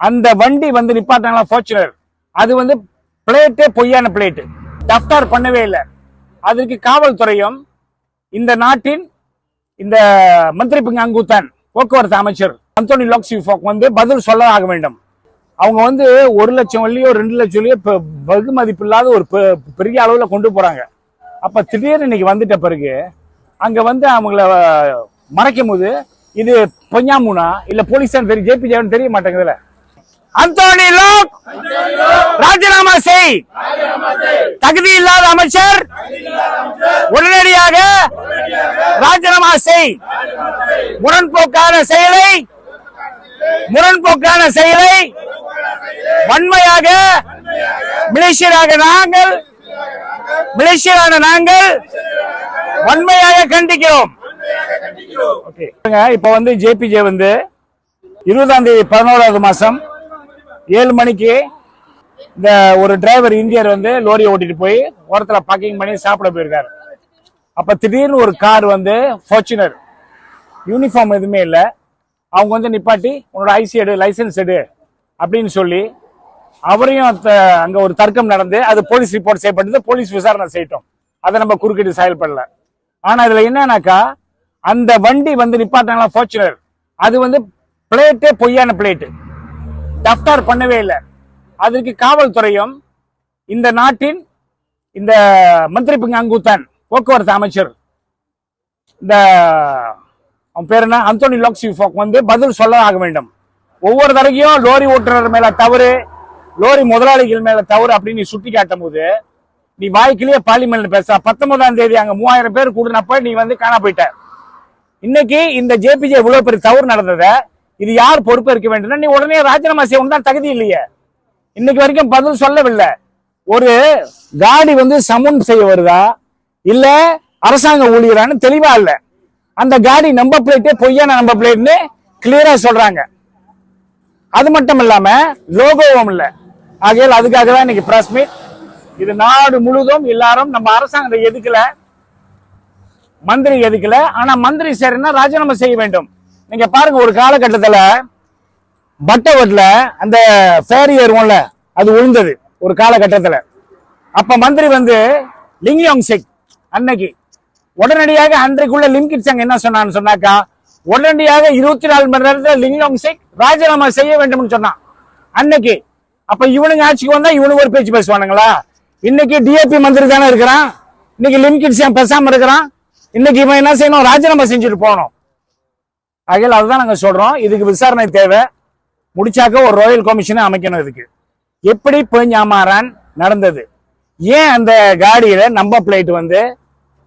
அந்த வண்டி வந்து நிப்பாட்டாங்களா ஃபார்ச்சுனர் அது வந்து பிளேட்டே பொய்யான பிளேட்டு டஃப்டார் பண்ணவே இல்லை. அதற்கு காவல்துறையும் இந்த நாட்டின் இந்த மந்திரி அங்குத்தான் போக்குவரத்து அமைச்சர் அந்தோனி லாக்ஸிஃபாக் வந்து பதில் சொல்ல ஆக வேண்டும். அவங்க வந்து ஒரு லட்சம் வள்ளியோ ரெண்டு லட்சம் வள்ளியோ பெ- மதிப்பு இல்லாத ஒரு பெ- பெரிய அளவில் கொண்டு போறாங்க. அப்ப திடீர்னு இன்னைக்கு வந்துட்ட பிறகு அங்க வந்து அவங்கள மறைக்கும் போது இது பொஞ்சாமுனா இல்ல போலீஸான்னு தெரியும் ஜேபி ஜேவன் தெரிய மாட்டேங்குதுல்ல அந்தோணி லோக் ராஜினாமா செய். தகுதி இல்லாத அமைச்சர். உடனடியாக ராஜினாமா செய். முரண்போக்கான செயலை முரண்போக்கான செயலை வன்மையாக மிலேசியராக நாங்கள் மிலேசியரான நாங்கள் வன்மையாக கண்டிக்கிறோம். ஓகே. இப்ப வந்து ஜேபிஜே வந்து இருபதாம் தேதி பதினோராவது மாசம் ஏழு மணிக்கு இந்த ஒரு டிரைவர் இந்தியர் வந்து லோரி ஓட்டிட்டு போய் ஓரத்தில் பார்க்கிங் பண்ணி சாப்பிட போயிருக்காரு. அப்ப திடீர்னு ஒரு கார் வந்து ஃபார்ச்சுனர் யூனிஃபார்ம் எதுவுமே இல்லை. அவங்க வந்து நிப்பாட்டி உன்னோட ஐசி எடு லைசென்ஸ் எடு அப்படின்னு சொல்லி அவரையும் த- அங்க ஒரு தர்க்கம் நடந்து அது போலீஸ் ரிப்போர்ட் செய்யப்பட்டது போலீஸ் விசாரணை செய்யட்டோம். அதை நம்ம குறுக்கிட்டு செயல்படல. ஆனா இதுல என்னன்னாக்கா அந்த வண்டி வந்து நிப்பாட்டாங்களா ஃபார்ச்சுனர் அது வந்து பிளேட்டே பொய்யான பிளேட்டு டஃப்டார் பண்ணவே இல்லை. அதற்கு காவல்துறையும் இந்த நாட்டின் இந்த மந்திரி அங்குத்தான் போக்குவரத்து அமைச்சர் இந்த அவன் பேர் என்ன? அந்தோனி லாக்ஸிஃபாக் வந்து பதில் சொல்ல ஆக வேண்டும். ஒவ்வொரு தடவையும் லோரி ஓட்டுநர் மேல தவறு லோரி முதலாளிகள் மேல தவறு அப்படின்னு நீ சுட்டி காட்டும் போது நீ வாய்க்கிலேயே பார்லிமெண்ட்ல பேச. பத்தொன்பதாம் தேதி அங்க மூவாயிரம் பேர் கூடினப்ப நீ வந்து காண போயிட்ட. இன்னைக்கு இந்த ஜேபிஜே இவ்வளவு பெரிய தவறு நடந்ததை இது யார் பொறுப்பேற்க இருக்க வேண்டும்? நீ உடனே ராஜினாமா செய்ய தான் தகுதி இல்லையே. இன்னைக்கு வரைக்கும் பதில் சொல்லவில்லை. ஒரு காடி வந்து சமன் செய்ய வருதா? இல்ல அரசாங்க ஊழியரான்னு தெளிவா இல்ல. அந்த காடி நம்பர் பிளேட்டே பொய்யான நம்பர் பிளேட்னு கிளியரா சொல்றாங்க. அது மட்டும் இல்லாம லோகோவும் இல்ல. ஆகையால் அதுக்காக தான் இன்னைக்கு பிரஸ் மீட் இது நாடு முழுதும் எல்லாரும் நம்ம அரசாங்கத்தை எதுக்கல மந்திரி எதுக்கல ஆனா மந்திரி சரின்னா ராஜினாமா செய்ய வேண்டும். நீங்க பாருங்க ஒரு காலகட்டத்தில் பட்டவட்ல அந்த ஃபேரி ஏறுவோம்ல அது விழுந்தது ஒரு காலகட்டத்தில். அப்ப மந்திரி வந்து லிங்யோங் சிக் அன்னைக்கு உடனடியாக அன்றைக்குள்ள லிம்கிட் சங் என்ன சொன்னான்னு சொன்னாக்கா உடனடியாக இருபத்தி நாலு மணி நேரத்தில் லிங்யோங் சிக் ராஜினாமா செய்ய வேண்டும்னு சொன்னான். அன்னைக்கு அப்ப இவனுங்க ஆட்சிக்கு வந்தா இவனுக்கு ஒரு பேச்சு பேசுவானுங்களா? இன்னைக்கு டிஏபி மந்திரி தானே இருக்கிறான். இன்னைக்கு லிம்கிட் சங் பேசாம இருக்கிறான். இன்னைக்கு இவன் என்ன செய்யணும்? ராஜினாமா செஞ்சுட்டு போகணும். ஆகையால் அதுதான் நாங்கள் சொல்கிறோம் இதுக்கு விசாரணை தேவை. முடிச்சாக்க ஒரு ராயல் கமிஷனை அமைக்கணும் இதுக்கு. எப்படி பெஞ்சாமாரான் நடந்தது? ஏன் அந்த காடியில நம்பர் பிளேட் வந்து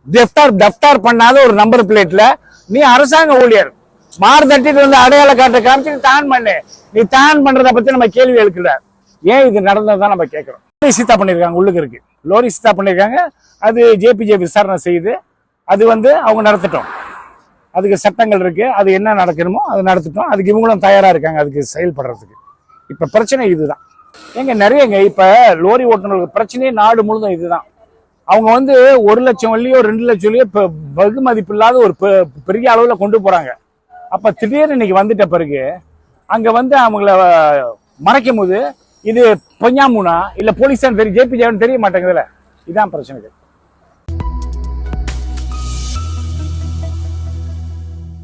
டெஃப்டார் டஃப்டார் பண்ணாத ஒரு நம்பர் பிளேட்ல நீ அரசாங்க ஊழியர் மாறு தட்டிட்டு வந்து அடையாள காட்ட காமிச்சு நீ தான் பண்ணு. நீ தான் பண்றத பத்தி நம்ம கேள்வி எழுக்கல. ஏன் இது நடந்ததுதான் நம்ம கேட்கிறோம். லோரி சித்தா பண்ணிருக்காங்க உள்ளுக்கு இருக்கு. லோரி சித்தா பண்ணிருக்காங்க. அது ஜேபிஜே விசாரணை செய்து அது வந்து அவங்க நடத்தட்டும். அதுக்கு சட்டங்கள் இருக்கு. அது என்ன நடக்கணுமோ அது நடத்திட்டோம். அதுக்கு இவங்களும் தயாரா இருக்காங்க. அதுக்கு செயல்படுறதுக்கு. இப்ப பிரச்சனை இதுதான். ஏங்க நிறையங்க இப்ப லோரி ஓட்டுநர்களுக்கு பிரச்சனையே நாடு முழுதும் இதுதான். அவங்க வந்து ஒரு லட்சம் வள்ளியோ ரெண்டு லட்சம் வள்ளியோ பெ- இல்லாத ஒரு பெ- பெரிய அளவுல கொண்டு போறாங்க. அப்ப திடீர்னு இன்னைக்கு வந்துட்ட பிறகு அங்க வந்து அவங்கள மறைக்கும் போது இது பொஞ்சாமுனா இல்ல போலீஸான்னு தெரியும் ஜேபி ஜேவன் தெரிய மாட்டேங்குதுல இதுதான் பிரச்சனை